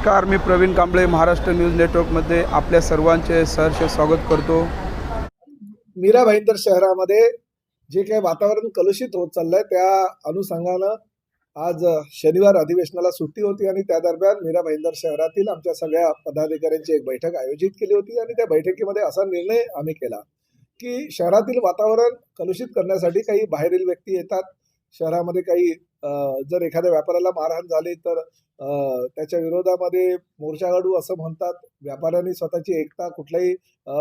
नमस्कार मी प्रवीण कांबळे महाराष्ट्र न्यूज नेटवर्कमध्ये आपल्या सर्वांचे सहर्ष स्वागत करतो. मीरा भाईंदर शहरामध्ये जे काही वातावरण कलुषित होत चाललंय त्या अनुषंगानं आज शनिवार अधिवेशनाला सुट्टी होती आणि त्या दरम्यान मीरा भाईंदर शहरातील आमच्या सगळ्या पदाधिकाऱ्यांची एक बैठक आयोजित केली होती आणि त्या बैठकीमध्ये असा निर्णय आम्ही केला की शहरातील वातावरण कलुषित करण्यासाठी काही बाहेरील व्यक्ती येतात शहरामध्ये काही जर एखाद्या व्यापाऱ्याला मारहाण झाली तर त्याच्या विरोधामध्ये मोर्चा घडू असं म्हणतात व्यापाऱ्यांनी स्वतःची एकता कुठलाही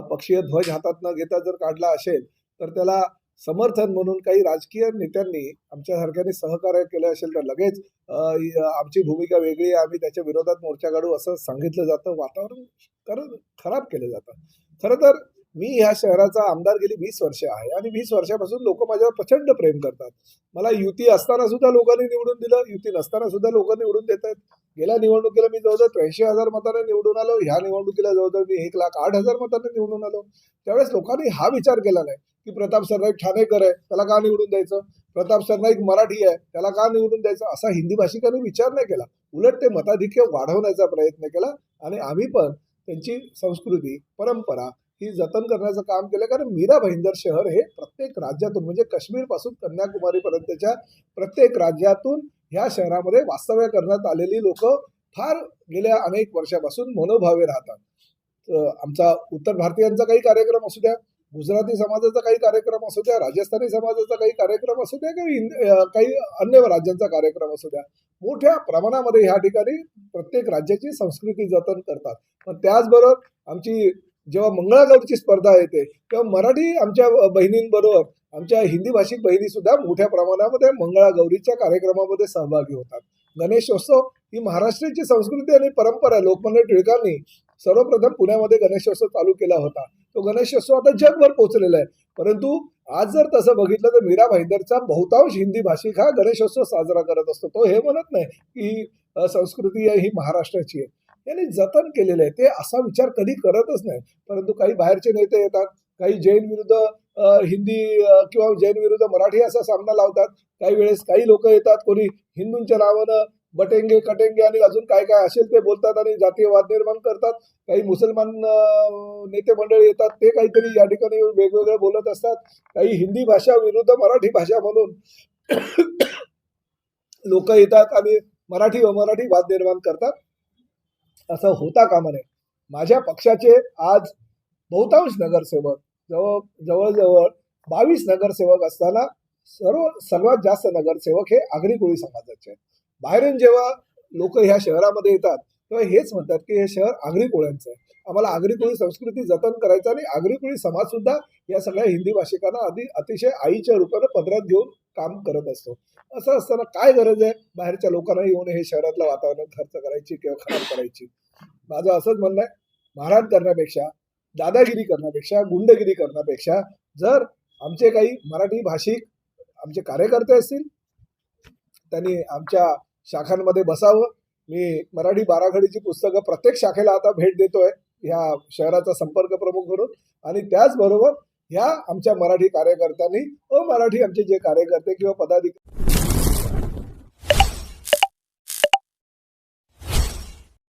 पक्षीय ध्वज हातात न घेता जर काढला असेल तर त्याला समर्थन म्हणून काही राजकीय नेत्यांनी आमच्यासारख्याने सहकार्य केलं असेल तर लगेच आमची भूमिका वेगळी आहे. आम्ही त्याच्या विरोधात मोर्चा काढू असं सांगितलं जातं. वातावरण खरं खराब केलं जातं. खरं तर मी ह्या शहराचा आमदार गेली वीस वर्ष आहे आणि वीस वर्षापासून लोक माझ्यावर प्रचंड प्रेम करतात. मला युती असताना सुद्धा लोकांनी निवडून दिलं युती नसताना सुद्धा लोक निवडून देत आहेत. गेल्या निवडणुकीला मी जवळजवळ त्र्याऐंशी हजार मताने निवडून आलो ह्या निवडणुकीला जवळजवळ मी एक लाख आठ हजार मताने निवडून आलो. त्यावेळेस लोकांनी हा विचार केला नाही की प्रताप सरनाईक ठाणेकर आहे त्याला का निवडून द्यायचं? प्रताप सरनाईक मराठी आहे त्याला का निवडून द्यायचं? असा हिंदी भाषिकांनी विचार नाही केला. उलट ते मताधिक्य वाढवण्याचा प्रयत्न केला आणि आम्ही पण त्यांची संस्कृती परंपरा ही जतन करण्याचं काम केलं कारण मीरा भाईंदर शहर हे प्रत्येक राज्यातून म्हणजे काश्मीरपासून कन्याकुमारीपर्यंतच्या प्रत्येक राज्यातून ह्या शहरामध्ये वास्तव्य करण्यात आलेली लोक फार गेल्या अनेक वर्षापासून मनोभावे राहतात. आमचा उत्तर भारतीयांचा काही कार्यक्रम असू द्या गुजराती समाजाचा काही कार्यक्रम असू द्या राजस्थानी समाजाचा काही कार्यक्रम असू द्या काही हिंद- काही अन्य राज्यांचा कार्यक्रम असू द्या मोठ्या प्रमाणामध्ये ह्या ठिकाणी प्रत्येक राज्याची संस्कृती जतन करतात. पण त्याचबरोबर आमची जेव्हा मंगळागौरची स्पर्धा येते तेव्हा मराठी आमच्या बहिणींबरोबर आमच्या हिंदी भाषिक बहिणी सुद्धा मोठ्या प्रमाणामध्ये मंगळागौरीच्या कार्यक्रमामध्ये सहभागी होतात. गणेशोत्सव ही महाराष्ट्राची संस्कृती आणि परंपरा आहे. लोकमान्य टिळकांनी सर्वप्रथम पुण्यामध्ये गणेशोत्सव चालू केला होता. तो गणेशोत्सव आता जगभर पोहोचलेला आहे. परंतु आज जर तसं बघितलं तर मीरा भाईंदरचा बहुतांश हिंदी भाषिक हा गणेशोत्सव साजरा करत असतो. तो हे म्हणत नाही की संस्कृती आहे ही महाराष्ट्राची आहे. यांनी जतन केलेलं आहे. ते असा विचार कधी करतच नाही. परंतु काही बाहेरचे नेते येतात काही जैन विरुद्ध हिंदी किंवा जैन विरुद्ध मराठी असा सामना लावतात. काही वेळेस काही लोक येतात कोणी हिंदूंच्या नावानं बटेंगे कटेंगे आणि अजून काय काय असेल ते बोलतात आणि जातीयवाद निर्माण करतात. काही मुसलमान नेते मंडळी येतात ते काहीतरी या ठिकाणी वेगवेगळे बोलत असतात. काही हिंदी भाषा विरुद्ध मराठी भाषा म्हणून लोक येतात आणि मराठी व मराठी वाद निर्माण करतात. असं होता कामा नये. माझ्या पक्षाचे आज बहुतांश नगरसेवक जवळ जवळजवळ बावीस नगरसेवक असताना सर्व सर्वात जास्त नगरसेवक हे आगरी कोळी समाजाचे आहेत. बाहेरून जेव्हा लोक ह्या शहरामध्ये येतात तेव्हा हेच म्हणतात की हे शहर आगरी कोळ्यांचं आहे. आम्हाला आगरी कोळी संस्कृती जतन करायचं आणि आगरी कोळी समाज सुद्धा या सगळ्या हिंदी भाषिकांना आधी अतिशय आईच्या रूपानं पदरात घेऊन काम करत असतो. असं असताना काय गरज आहे? बाहेरच्या लोकांना येऊन हे शहरातलं वातावरण खर्च करायची किंवा खराब करायची? माझं असंच म्हणणं आहे. मारहाण करण्यापेक्षा दादागिरी करण्यापेक्षा गुंडगिरी करण्यापेक्षा जर आमचे काही मराठी भाषिक आमचे कार्यकर्ते असतील त्यांनी आमच्या शाखांमध्ये बसावं मी मराठी बाराखडीची पुस्तकं प्रत्येक शाखेला आता भेट देतोय ह्या शहराचा संपर्क प्रमुख म्हणून. आणि त्याचबरोबर ह्या आमच्या मराठी कार्यकर्त्यांनी अमराठी आमचे जे कार्यकर्ते किंवा पदाधिकारी